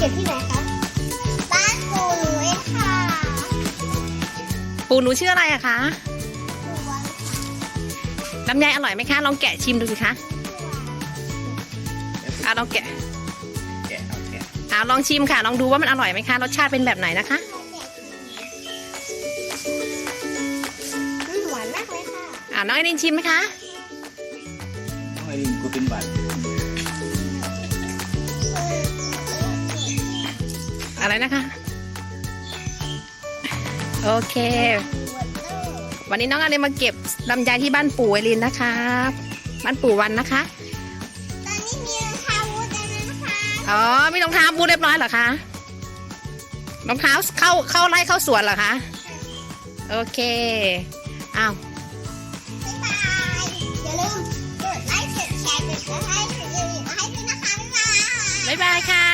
เก็บที่ไหนคะ บ้านปู่หนูเองค่ะปู่หนูชื่ออะไรอะคะลำไยอร่อยไหมคะ ลองแกะชิมดูสิคะอาลองแกะเอาลองชิมค่ะ ลองดูว่ามันอร่อยไหมคะ รสชาติเป็นแบบไหนนะคะ หวานมากเลยค่ะอ่าน้องไอรินชิมไหมคะ น้องไอรินก็เป็นหวาน อะไรนะคะ โอเค วันนี้น้องไอรินมาเก็บลำไยที่บ้านปู่ไอรินนะคะ บ้านปู่วันนะคะ ตอนนี้มีรองเท้าวูดแล้วนะคะอ๋อมีรองเท้าบูทเรียบร้อยเหรอคะรองเท้าเข้าเข้าไร่เข้าสวนเหรอคะโอเคอ้าวบ๊ายบายอย่าลืมกดไลค์กดแชร์กดซับสไครต์กดกระดิ่งให้ด้วยนะคะบ๊ายบาย บ๊ายบายค่ะ